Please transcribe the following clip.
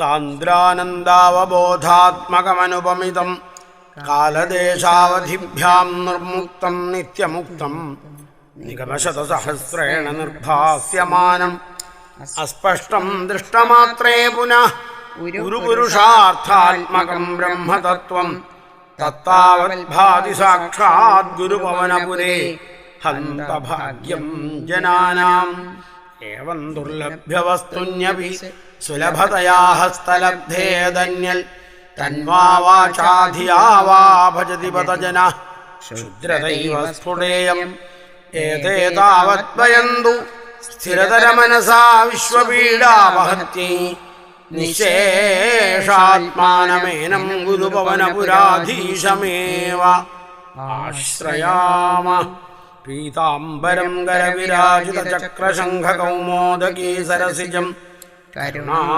സാന്ദ്രാനന്ദാവബോധാത്മകമനുപമിതം കാലദേശാവധിഭ്യാം നിർമുക്തം നിത്യമുക്തം. നിഗമശതസഹസ്രേണ നിർഭാസ്യമാനം. അസ്പഷ്ടം ദൃഷ്ടമാത്രേ പുനഃ. ഗുരുപുരുഷാർത്ഥാത്മകം ബ്രഹ്മതത്വം. തത്താവത് ഭാതി സാക്ഷാത് ഗുരുപവനപുരേ ഹന്ത ഭാഗ്യം ജനാനാം ഏവം ദുർലഭ്യവസ്തുന്യപി സുലഭതയാ ഹസ്തലബ്ധേദന്യൽ തന്വാ വാചാധിയാ വാ ഭജതി പതജന ക്ഷുദ്രദൈവ സ്ഫുടേയം ഏതേ താവത് വയന്തു സ്ഥിരതരമനസാ വിശ്വപീഡാവഹത്യൈ നിശേഷാത്മാനമേനം ഗുരുപവനപുരാധീശമേവ ആശ്രയാമ पीताम्बरम् गरविराजित करुणा